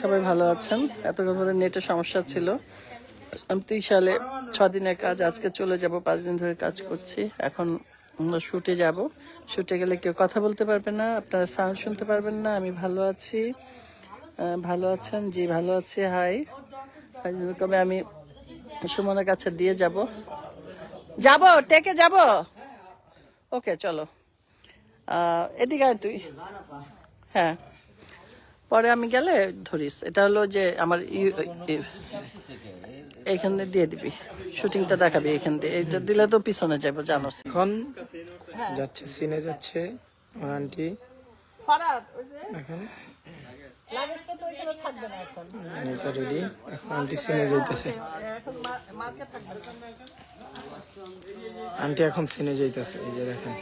সবাই ভালো আছেন? এতক্ষণ ধরে নেটের সমস্যা ছিল। আমি তিন সালে ছ দিনের কাজ, আজকে চলে যাব, পাঁচ দিন ধরে কাজ করছি। এখন আমরা শুটে যাব। শুটে গেলে কেউ কথা বলতে পারবে না, আপনারা সাউন্ড শুনতে পারবেন না, আমি ভালো আছি। ভালো আছেন? জি, ভালো আছি, হাই। কবে আমি সুমনের কাছে দিয়ে যাব। যাব টেকে যাব। ওকে, চলো। এদিকে তুই। হ্যাঁ। পরে আমি গেলে ধরিস। এটা হলো যে আমার ই- ই- এইখান দিয়ে দিয়ে দিবি। শুটিংটা দেখাবি এখান দিয়ে। এটা দিলে তো পিছনে যাব জানো এখন যাচ্ছে সিনে যাচ্ছে আমার আন্টি দেখেন। রেডি এখন আন্টি সিনে যাইতেছে। আন্টি এখন সিনে যাইতেছে এই যে দেখেন।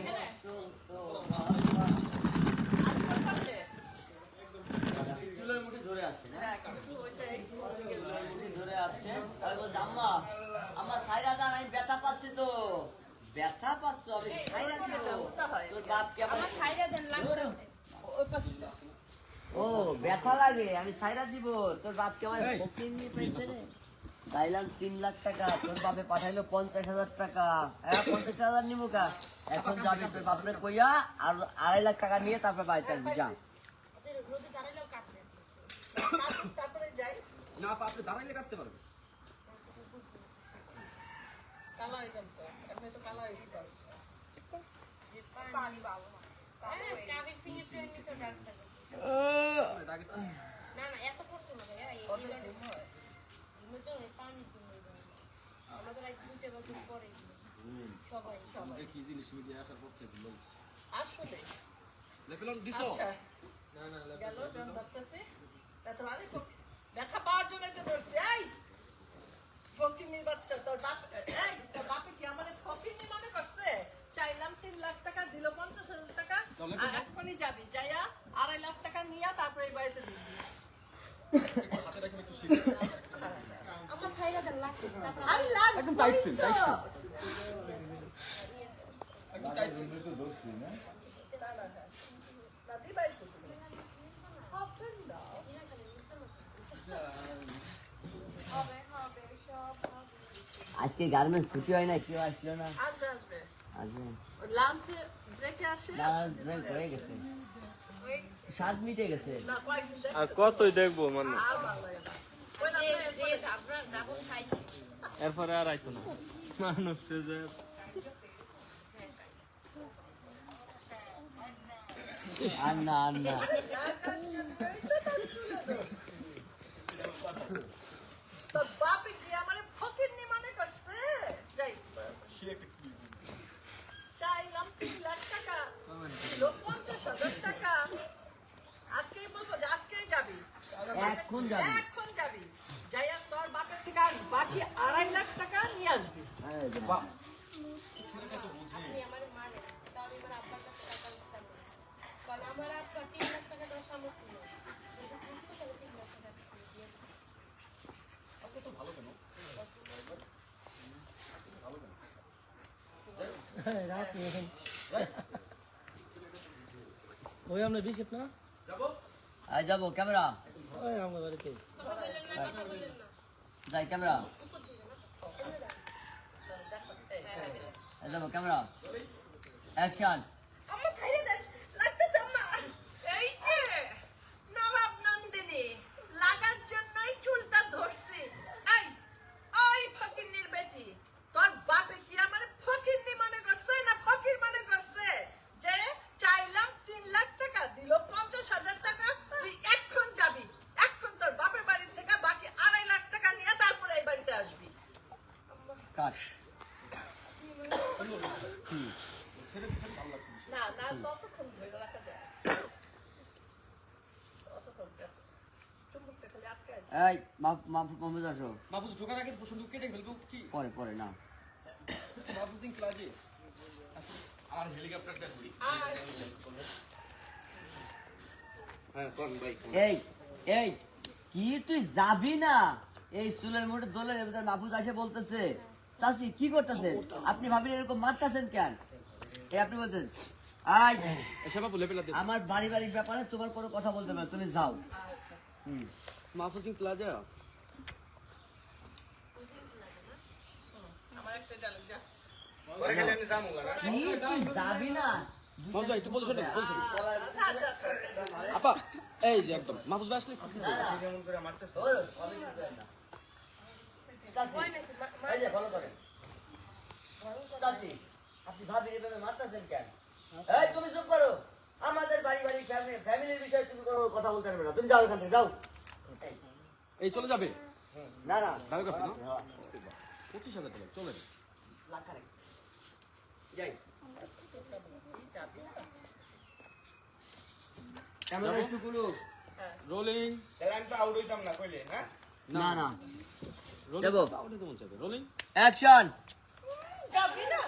আমি বলছি আম্মা আমার সাইরা দান আমি ব্যথা পাচ্ছি তো। ব্যথা পাচ্ছ আমি সাইরা দিব। তোর বাপ কি আমার ধরো। ও ব্যথা লাগে আমি সাইরা দিব। তোর বাপ কি আমার ফকির নিয়ে পেয়েছে চাইলাম তিন লাখ টাকা তোর বাপে পাঠাইলো পঞ্চাশ হাজার টাকা। হ্যাঁ পঞ্চাশ হাজার নিবো কা? এখন যাবি তোর বাপরে কইয়া আর আড়াই লাখ টাকা নিয়ে তারপরে বাড়িতে আসবি যা। না না এত করতে না ভাইয়া এই এগুলো তো পানি তুমি আমাদের এক দুটো বছর পরে সবাই সবাই আসলে আচ্ছা গেল জন ধরতেছে। ব্যথা মানে ফক- ব্যথা পাওয়ার জন্য ধরছে এই ফকিনির বাচ্চা তোর বাপ এই তোর বাপে কি আমার ফকিনি মনে করছে? চাইলাম তিন লাখ টাকা দিল পঞ্চাশ হাজার টাকা। আর এখনই যাবি যাইয়া আড়াই লাখ টাকা নিয়ে তারপরে এই বাড়িতে দিবি। আমার ছাইরা দেন লাগবে তারপর আরে একদম টাইট ফিল টাইট ফিল আজকে গার্মেন্টস ছুটি হয় না কেউ আসলো না। আসবে। আসবে। আসবে লাঞ্চে ব্রেকে আসে না ব্রেক হয়ে গেছে। সাত মিটে গেছে। আর কতই দেখব মানে? এরপরে আর আইতো না। মানুষ যে আর না আর না তোর বাপে কি আমার ফকিরনি মনে করছে যাই চাইলাম তিন লাখ টাকা পঞ্চাশ হাজার টাকা আজকেই বলব যে আজকেই যাবি এখন যাবি এখন যাবি যাইয়া তোর বাপের থেকে আর বাকি আড়াই লাখ টাকা নিয়ে আসবি আপনি আমার মানে তো আমি আমার আব্বার কাছে টাকা। কারণ আমার আব্বা তিন লাখ টাকা দেওয়ার সামর্থ্য নেই তাহলে তিন লাখ টাকা দিয়ে দিবে। ওই আমরা বিশেষ না আই যাব ক্যামেরা ওই আমার বাড়িতে যাই ক্যামেরা যাব ক্যামেরা অ্যাকশন আমার ছাইরা দেন লাগতেছে আম্মা এই যে নবাব নন্দিনী লাগার জন্যই চুলটা ধরছি এই ওই ফকিরনির বেটি তোর বাপে কি আমার ফকিরনি মনে করছে না ফকির মনে করছে যে চাইলাম তিন লাখ টাকা দিল পঞ্চাশ হাজার টাকা তুই এখন যাবি এখন তোর বাপের বাড়ি থেকে বাকি আড়াই লাখ টাকা নিয়ে তারপরে এই বাড়িতে আসবি কাট না না ততক্ষণ ধরে রাখা যায় ততক্ষণ চুম্বকটা খালি আটকায় যায়। এই মাপ মাপ মাহফুজ আসো? মাহফুজ ঢোকার আগে সুন্দর কেটে ফেলব কি? পরে পরে না। মাহফুজিং প্লাজে আমার হেলিকপ্টারটা ঘুরি। হ্যাঁ এই এই কি তুই যাবি না? এই চুলের মধ্যে দোলের ভিতরে মাহফুজ আসে বলতেছে। চাচি কি করতেছেন? আপনি ভাবিলেন এরকম মারতেছেন কেন? এই আপনি বলতেন আই এসব বলে পেলা আমার বাড়ি বাড়ির ব্যাপারে তোমার কোনো কথা বলতে পারো তুমি যাও। মাহফুজিং প্লাজা পরে গেলে আমি যাব না আপা এই যে একদম মাহফুজ ভাই আসলে আপনি এভাবে মারতেছেন কেন এই তুমি চুপ করো আমাদের বাড়ি বাড়ি ফ্যামিলির বিষয়ে তুমি কোনো কথা বলতে পারবে না তুমি যাও এখান থেকে যাও এই, চলে যাবে? না না। দাবি করছে না? হ্যাঁ, পঁচিশ হাজার টাকা চলে। লাখ। যাই। কেমন আছো কুলু রোলিং। তাহলে আমি তো আউট হইতাম না কইলে না। না না। দেবো। আউট হইতে মন চাইবে। রোলিং? অ্যাকশন যাবি না?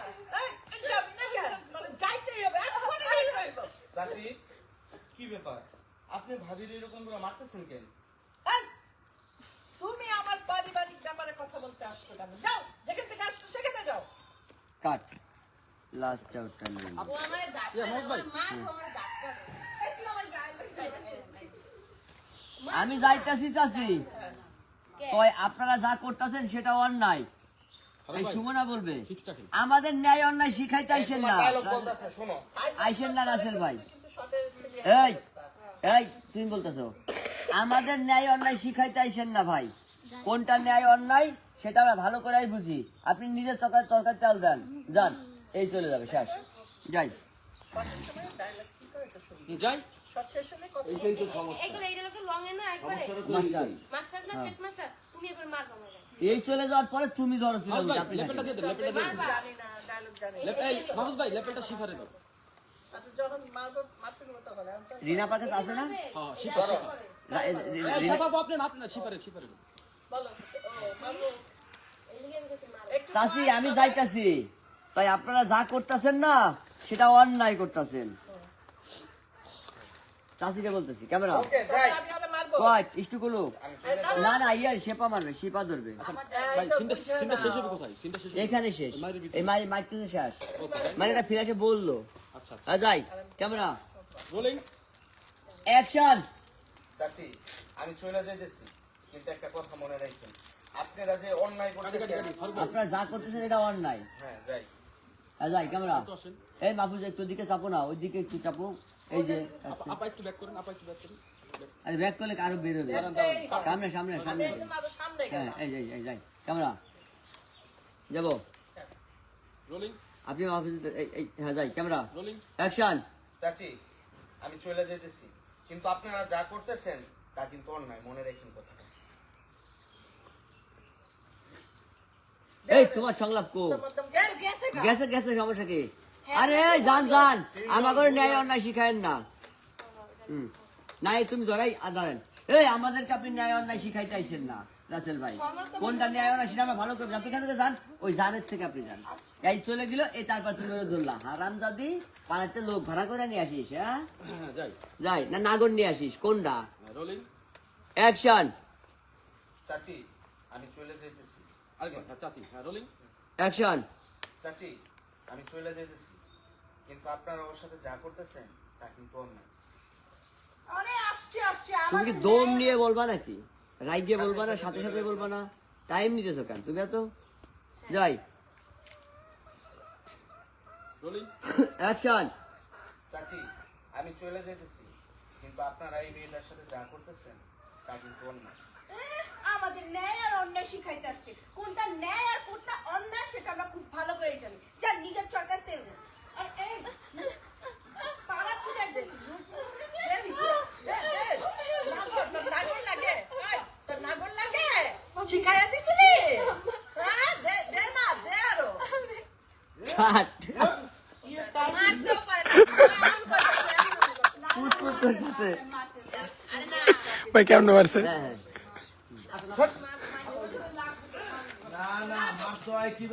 যাবি না কেন? মানে যাইতেই হবে এক্ষুনি হইব। চাচি কি ব্যাপার? আপনি ভাবির এরকম করে মারতেছেন কেন? এই, তুমি আমার পারিবারিক ব্যাপারে কথা বলতে আসছো কেন? যাও যেখান থেকে আসছো সেখানে যাও কাট লাস্ট আউটটা নিয়ে ও আমার দাঁত ইয়া, মা আমার দাঁত কাটে একটু আমার গায়ে আমি যাইতাছি চাচি। কয় আপনারা যা করতেছেন সেটা অন্যায়। এই সুমনা বলবে আমাদের ন্যায় অন্যায় শিখাইতে আইসেন না আইসেন না রাসেল ভাই। এই এই তুমি বলতেছো আমাদের ন্যায় অন্যায় শিখাইতে আইসেন না ভাই। কোনটা ন্যায় অন্যায় সেটা আমরা ভালো করেই বুঝি। আপনি নিজের তরকারি তরকারি চাল দেন যান। এই চলে যাবে শেষ। যাই। এইটাই তো সমস্যা এই লোকের লং এ না একবারে মাস্টার মাস্টার না শেষ মাস্টার? তুমি একবার মার আমাকে এই চলে যাওয়ার পরে তুমি ধরো লেপেলটা দিয়ে লেপেলটা ভাই লেপেলটা শিফারে দাও। আচ্ছা রিনা আছে না? হ্যাঁ আমি যাইতাছি। তাই আপনারা যা করতেছেন না সেটা অন্যায় করতেছেন। চাচিকে বলতেছি ক্যামেরা ওকে যাই। আমি হলে মারবো। কয় ইষ্টুকুলু না না ইয়ার শেপা মারবে শিপা ধরবে। ভাই সিনটা সিনটা শেষ হবে কোথায়? সিনটা শেষ হবে এখানে শেষ। এই মারি মারতেছে শেষ। মানে এটা ফিরে এসে বলল। আচ্ছা আচ্ছা। যাই ক্যামেরা রোলিং অ্যাকশন চাচি আমি চলে যাইতেছি কিন্তু একটা কথা মনে রাখবেন। আপনারা যে অন্যায় করতেছেন আপনারা যা করতেছেন এটা অন্যায়। হ্যাঁ যাই। যাই ক্যামেরা। এই মাহফুজ একটু দিকে চাপো না ওই দিকে একটু চাপো। এই যে আপা- আপা একটু ব্যাক করেন আপা একটু ব্যাক করেন। আরে ব্যাক করলে আরও বেরোবে সামনে সামনে সামনে। হ্যাঁ এই এই এই যাই। ক্যামেরা। যাব। রোলিং আপনি মাহফুজ এই হ্যাঁ যাই ক্যামেরা। রোলিং অ্যাকশন চাচি আমি চলে যাইতেছি। কিন্তু আপনারা যা করতেছেন তা কিন্তু অন্যায় মনে রাখেন। এই তোমার সংলাপ কো। গেছে গেছে সমস্যা কি? আরে জান জান আমাকে ন্যায় অন্যায় শিখায়েন না। নাই তুমি ধরাই ধরেন। এই আমাদেরকে আপনি ন্যায় অন্যায় শিখাইতে আইসেন না রাসেল ভাই। কোনটা ন্যায় অন্যায় সেটা আমরা ভালো করে আপনি থেকে যান ওই জানের থেকে আপনি যান। এই চলে গেল এই তারপর তুমি ওরা ধরলা। হারাম দাদি পাড়াতে লোক ভাড়া করে নিয়ে আসিস হ্যাঁ? হ্যাঁ যাই। যাই না নাগর নিয়ে আসিস কোনটা? অ্যাকশন। চাচি আমি চলে যাইতেছি আরেকবার হ্যাঁ চাচি হ্যাঁ রোলিং অ্যাকশন চাচি আমি চলে যাইতেছি। কিন্তু আপনারা ওর সাথে যা করতেছেন তা কিন্তু অন্যায়। আরে আসছে আসছে তুমি কি দম নিয়ে বলবা নাকি? রাই দিয়ে বলবা না সাথে সাথে বলবা না। টাইম নিতেছো কেন? তুমি এত যাই রোলিং অ্যাকশন চাচি আমি চলে যাইতেছি। কিন্তু আপনারা এই মেয়েটার সাথে যা করতেছেন তা কিন্তু অন্যায়। আমাদের ন্যায় আর অন্যায় শিখাইতে আসছে। কোনটা ন্যায় আর কোনটা অন্যায় সেটা আমরা খুব ভালো করে জানি। যা নিজের চরকার তেল। আর এই শিখাইয়া দিছিলি? হ্যাঁ দে দে না দে আরও। কাট এমন করে। কুত কুত করতেছে আরে না ভাই কেমন মারছে হ্যাঁ হ্যাঁ না না মাছ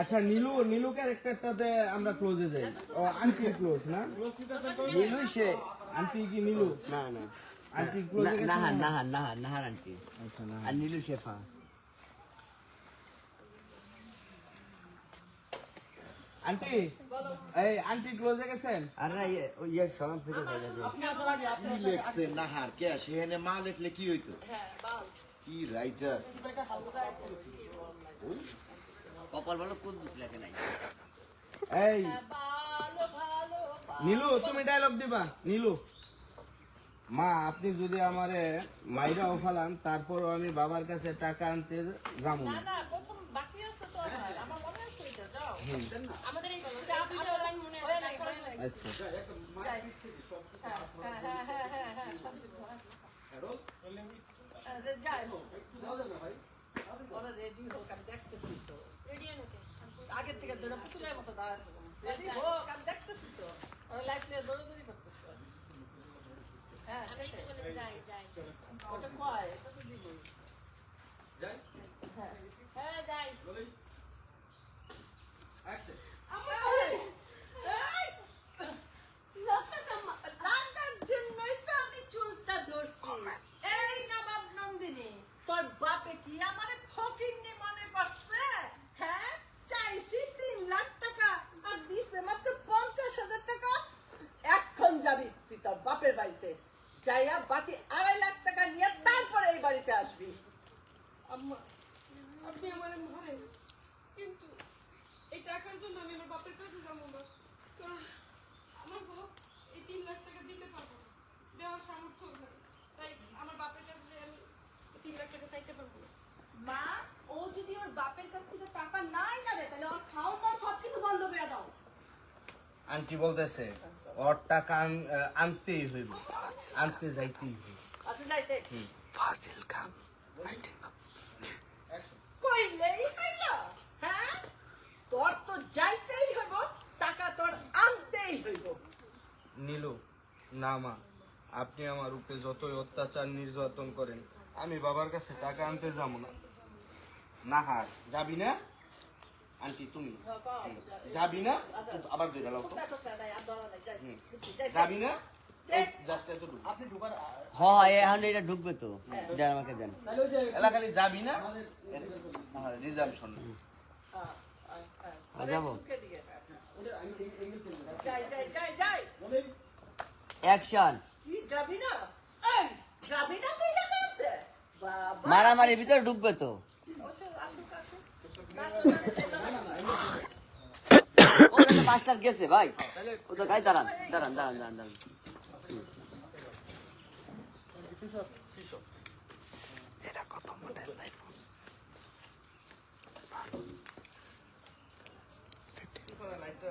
আচ্ছা নীলু নীলু ক্যারেক্টারটাতে আমরা ক্লোজে যাই। ও আন্টি ক্লোজ না? নীলুই সে আন্টি কি নীলু? না না। আন্টি ক্লোজে গেছে নাহার নাহার নাহার নাহার আন্টি আচ্ছা না আর নীলু শেফা। আন্টি এই আন্টি ক্লোজে গেছেন? আর না ইয়ে ইয়ে সরম থেকে হয়ে লেখছে নাহার কে সেখানে মা লেখলে কি হইতো? কি রাইটার কপাল ভালো কুদ্দুস লেখে নাই? এই নীলু তুমি ডায়লগ দিবা নীলু। মা আপনি যদি আমারে মাইরা ওফালান তারপরও আমি বাবার কাছে টাকা আনতে যাব না। আমাদের এই দুইটা লাইন মনে আছে তারপরে আচ্ছা রেডিও নাকি আগের থেকে ধরে পুতুলের মতো হোক আমি দেখতেছি তো। ওরা নিয়ে দৌড়াদৌড়ি করতেছে। হ্যাঁ যাই। ওটা কয় এটা তো দিবই হ্যাঁ যাই লান্ডার জন্যই তো আমি চুলটা ধরছি এই নবাব নন্দিনী তোর বাপে কি আমারে ফকিন্নি মনে করছে হ্যাঁ চাইছি তিন লাখ টাকা আর দিছে মাত্র পঞ্চাশ হাজার টাকা এখন যাবি তুই তোর বাপের বাড়িতে যাইয়া বাকি আড়াই লাখ টাকা নিয়ে তারপরে এই বাড়িতে আসবি আম্মা আপনি আমার মারেন কিন্তু এই টাকার জন্য আমি আমার বাপের কাছে যাব না। কারণ আমার বাপ এই তিন লাখ টাকা দিতে পারব না। দেওয়ার সামর্থ্য তাই আমার বাপের কাছে যে আমি তিন লাখ টাকা চাইতে পারব না। মা ও যদি ওর বাপের কাছ থেকে টাকা নাই না দেয় তাহলে ওর খাওয়া দাওয়া সবকিছু বন্ধ করে দাও। আন্টি বলতেছে ওর টাকা আনতেই হইব। আনতে যাইতেই হইব। আচ্ছা যাইতে কইলেই হইল হ্যাঁ? তোর তো যাইতেই হইব টাকা তোর আনতেই হইব। নীলু না মা আপনি আমার উপরে যতই অত্যাচার নির্যাতন করেন আমি বাবার কাছে টাকা আনতে যাব না। নাহার যাবি না? আন্টি তুমি যাবি। না? আবার দুই লাও যাবি না? জাস্ট এত আপনি ঢুকার হ্যাঁ এখন এটা ঢুকবে তো। দেন আমাকে দেন। এলাকালি যাবি না? রিজার্ভেশন যাব। যাই যাই যাই যাই। অ্যাকশন তুই যাবি না? এই যাবি না তুই টাকা আনতে বাবা। মারামারি ভিতরে ঢুকবে তো। মাস্টার গেছে ভাই। ও তো গাই দাঁড়ান দাঁড়ান দাঁড়ান দাঁড়ান দাঁড়ান।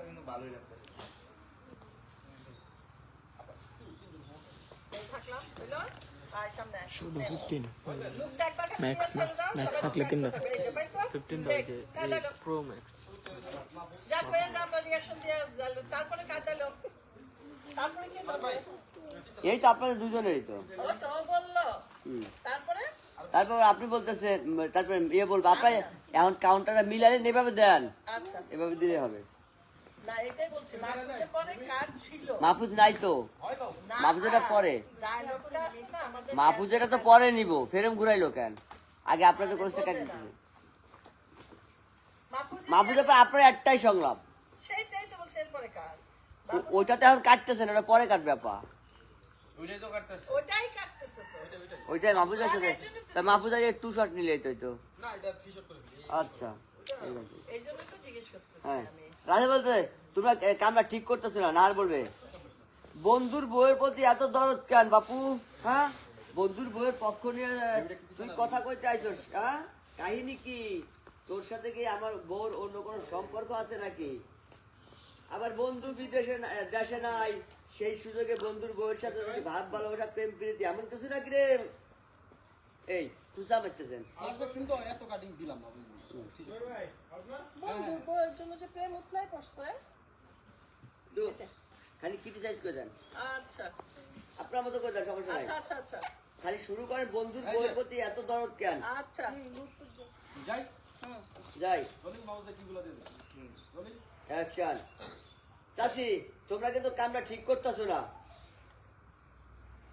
কিন্তু ভালোই লাগতেছে থাকলাম হইল আর সামনে আয়। শুধু 15 লোকটা একবার খালি ম্যাক্স না ম্যাক্স থাকলে তিনটা থাকে এই যে পাইছো? 15 দেখ, যে কাটা এই দাও। প্রো ম্যাক্স যা কয়ে যা আমরা reaction দিয়ে গেল। তারপরে কাটালো তারপরে কি এই তো আপনাদের দুজনেরই তো। তারপরে? আপনি বলতেছে উম, তারপরে ইয়ে বলব আপনার এখন কাউন্টারটা মিলালেন এভাবে দেন। আচ্ছা। এভাবে দিলে হবে। মাহফুজের পরে কার মাহফুজ নাই তো। মাহফুজেরা পরে। ডায়লগটা আছে না আমাদের মাহফুজেরা তো পরে নিব ফেরম ঘুরাইলো কেন? আগে আপনাদের করছে কেন? মাহফুজের মাহফুজের পর আপনার একটাই সংলাপ। ওইটা তো এখন কাটতেছেন ওটা পরে কাটবে আপা। ওইটাই তো কাটতেছে। ওটাই কাটতেছে তো। ওইটাই মাহফুজের সাথে তা মাহফুজ আগে টু শট নিলে তো তো? না এটা থ্রি শট করে আচ্ছা ঠিক আছে। এই তো জিজ্ঞেস করতেছি হ্যাঁ। রাজা বলতে তোমরা কামরা ঠিক করতেছো না? আর বলবে? বন্ধুর বইয়ের প্রতি এত দরদ কেন বাপু? হ্যাঁ? বন্ধুর বউয়ের পক্ষ নিয়ে তুই কথা কইতে আইছস হ্যাঁ? কাহিনী কি? তোর সাথে কি আমার বউর অন্য কোনো সম্পর্ক আছে নাকি? আবার বন্ধু বিদেশে না- দেশে নাই সেই সুযোগে বন্ধুর বউয়ের সাথে ভাব ভালোবাসা প্রেম প্রীতি এমন কিছু নাকি রে এই তুই চাপাইতেছেন কিন্তু এত কাটিং দিলাম না বন্ধু বউয়ের জন্য যে প্রেম উতলাই করছে খালি ক্রিটিসাইজ করে দেন। আচ্ছা। আপনার মতো করে দেন সমস্যা নাই। আচ্ছা আচ্ছা আচ্ছা। খালি শুরু করেন বন্ধুর বউয়ের প্রতি এত দরদ কেন? আচ্ছা। যাই। কিগুলো দিয়ে অ্যাকশন চাচি তোমরা কিন্তু কামটা ঠিক করতেছো না।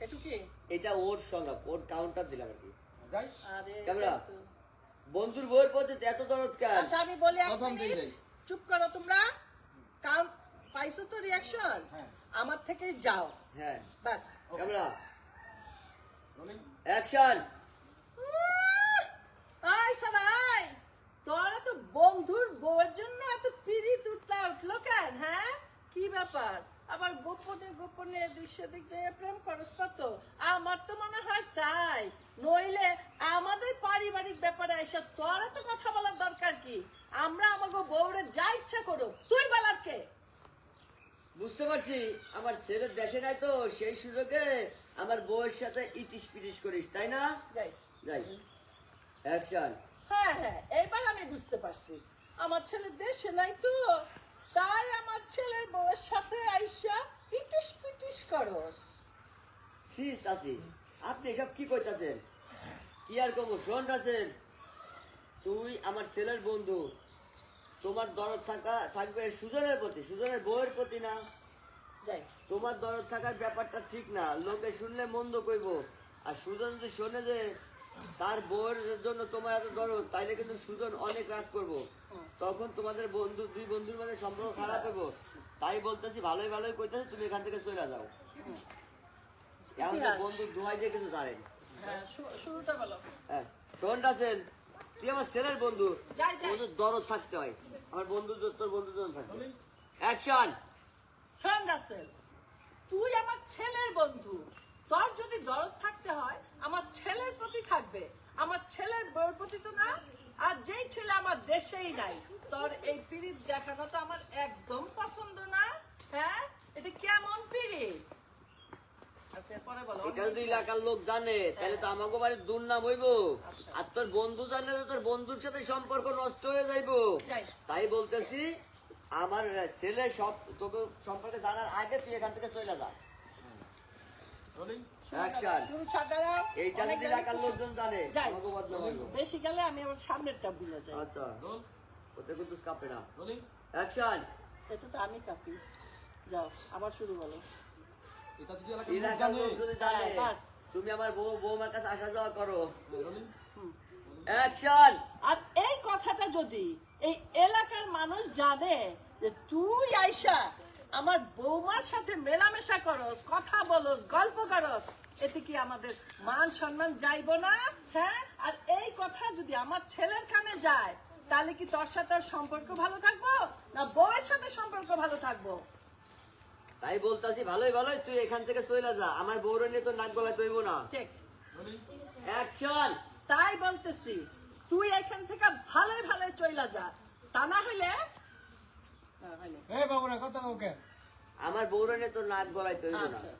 একটু কি? এটা ওর সংলাপ ওর কাউন্টার দিলাম আর কি। যাই। আরে ক্যামেরা। বন্ধুর বউয়ের প্রতি এত দরদ কেন আচ্ছা আমি বলি প্রথম। চুপ করো তোমরা। পাইছো তো রিয়াকশন আমার থেকে যাও। হ্যাঁ। বাস ক্যামেরা। অ্যাকশন আই তোরা তো বন্ধুর বউয়ের জন্য এত পিরিত উঠলা উঠল কেন হ্যাঁ? কি ব্যাপার? আবার গোপনে গোপনে দৃশ্য দিক দিয়ে প্রেম করস তো? আমার তো মনে হয় তাই। নইলে আমাদের পারিবারিক ব্যাপারে এসে তোরা তো কথা বলার দরকার কি? আমরা আমাকে বউরে যা ইচ্ছা করো তুই বলার কে? বুঝতে পারছি আমার ছেলের দেশে নাই তো সেই সুযোগে আমার বউয়ের সাথে ইটিস পিটিস করিস তাই না? যাই। যাই। অ্যাকশন হ্যাঁ হ্যাঁ এইবার আমি বুঝতে পারছি। আমার ছেলে দেশে নাই তো। তাই আমার ছেলের বউয়ের সাথে আইসা পিটিস পিটিস করস। সি চাচি আপনি এসব কি কইতাছেন? কি আর কমু শোন রাসেল তুই আমার ছেলের বন্ধু। তোমার দরদ থাকা থাকবে সুজনের প্রতি সুজনের বউয়ের প্রতি না। যাই। তোমার দরদ থাকার ব্যাপারটা ঠিক না লোকে শুনলে মন্দ কইব। আর সুজন যদি শোনে যে তার বউয়ের জন্য তোমার এত দরদ তাইলে কিন্তু সুজন অনেক রাগ করব। তখন তোমাদের বন্ধু দুই বন্ধুর মাঝে সম্পর্ক খারাপ হব তাই বলতেছি ভালোই ভালোই কইতেছি তুমি এখান থেকে চলে যাও। এখন বন্ধু দুহাই দিয়ে কিছু জানেন হ্যাঁ হ্যাঁ শোন রাসেল তুই আমার ছেলের বন্ধু। যাই, যাই। বন্ধুর দরদ থাকতে হয়। আমার বন্ধু তোর বন্ধুর জন্য থাকবে। অ্যাকশন! শোন রাসেল তুই আমার ছেলের বন্ধু। তোর যদি দরদ থাকতে হয় আমার ছেলের প্রতি থাকবে। আমার ছেলের বউর প্রতি তো না আর যেই ছেলে আমার দেশেই নাই তোর এই পিরিত দেখানো তো আমার একদম পছন্দ না। হ্যাঁ? এটা কেমন পিরিত? আচ্ছা পরে বলো। এটা যদি এলাকার লোক জানে তাহলে তো আমাকে বাড়ির দুর্নাম হইব। আর তোর বন্ধু জানলে তো তোর বন্ধুর সাথে সম্পর্ক নষ্ট হয়ে যাইব। তাই বলতেছি আমার ছেলে সব তোকে সম্পর্কে জানার আগে তুই এখান থেকে চলে যা। রোলিং তুমি এইটা যদি এলাকার লোকজন জানে আমাকে বদনাম হইব বেশি গেলে আমি আমার সামনেরটা ভুলে যাই। আচ্ছা। ওতে কিন্তু কাঁপে না অ্যাকশন এটা তো আমি কাপি। যাও আবার শুরু বলো। এটা যদি এলাকার লোক এলাকার জানে। লোক যদি জানে। হ্যাঁ, তুমি আমার বউ বৌমার কাছে আসা যাওয়া করো। অ্যাকশন আর এই কথাটা যদি এই এলাকার মানুষ জানে যে তুই আইসা আমার বৌমার সাথে মেলামেশা করস কথা বলস গল্প করস। এতে কি আমাদের মান সম্মান যাইব না? হ্যাঁ? আর এই কথা যদি আমার ছেলের কানে যায় তাহলে কি তোর সাথে সম্পর্ক ভালো থাকব? না বউয়ের সাথে সম্পর্ক ভালো থাকব? তাই বলতাছি ভালোই ভালোই। তুই এখান থেকে চলে যা। আমার বউরে নিয়ে তো নাক গলায় তৈব না। ঠিক। অ্যাকশন! তাই বলতেছি তুই এখান থেকে ভালোই ভালোই চইলা যা। তা না হইলে না, হয়নি। এই বাবুরা কথা ওকে। আমার বউরে নিয়ে তো নাক গলায় তৈব না। আচ্ছা।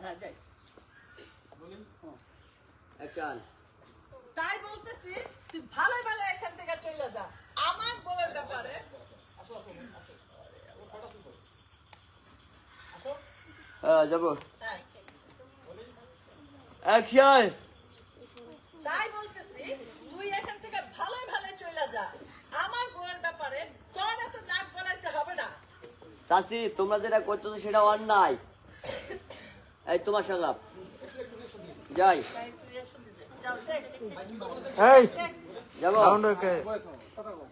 হ্যাঁ যাই। তাই বলতেছি তুই ভালো ভালো এখান থেকে চলে যা। আমার বউয়ের ব্যাপারে। হ্যাঁ যাব। অ্যাকশন তাই বলতেছি তুই এখান থেকে ভালো ভালো চলে যা আমার বউয়ের ব্যাপারে তোর এত নাক গলাইতে হবে না চাচি তোমরা যেটা করতেছো সেটা অন্যায়। এই তোমার সংলাপ যাই।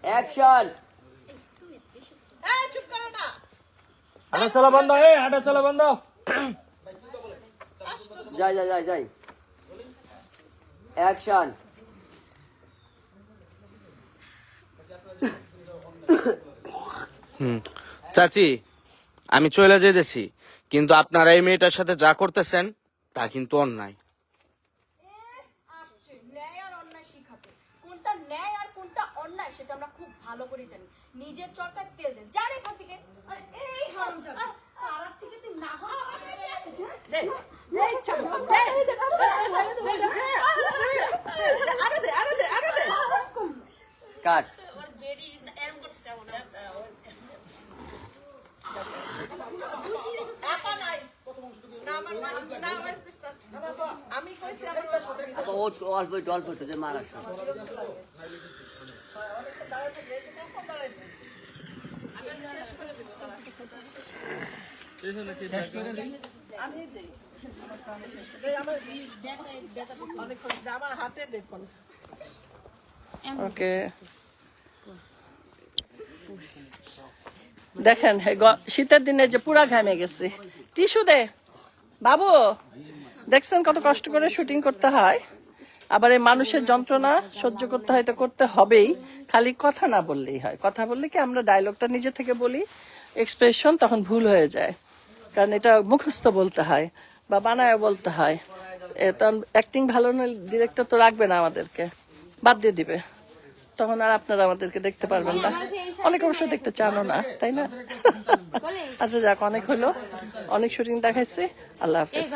অ্যাকশন হাঁটা চলা বন্ধ এই হাঁটা চলা বন্ধ। যাই যাই যাই যাই। অ্যাকশন হুম। চাচি আমি চলে যেতেছি কিন্তু আপনারা এই মেয়েটার সাথে যা করতেছেন তা কিন্তু অন্যায় কাট আপা নাই না আমার মা- না আমার sister। আমি কইছি আমার বাসা- আপা ও তো অল্প অল্প মার ওকে। দেখেন শীতের দিনে যে পুরা ঘামে গেছি। টিস্যু দে। বাবু, দেখছেন কত কষ্ট করে শুটিং করতে হয়? আবার এই মানুষের যন্ত্রণা সহ্য করতে হয় তো করতে হবেই। খালি কথা না বললেই হয়। কথা বললে কি আমরা ডায়লগটা নিজে থেকে বলি? এক্সপ্রেশন তখন ভুল হয়ে যায়। কারণ এটা মুখস্থ বলতে হয় বা বানায় বলতে হয়। তখন অ্যাক্টিং ভালো না ডিরেক্টর তো রাখবে না আমাদেরকে। বাদ দিয়ে দিবে। তখন আর আপনারা আমাদেরকে দেখতে পারবেন না। অনেক অবশ্য দেখতে চানো না তাই না? আচ্ছা যাক অনেক হলো। অনেক শুটিং দেখাইছি। আল্লাহ হাফিজ।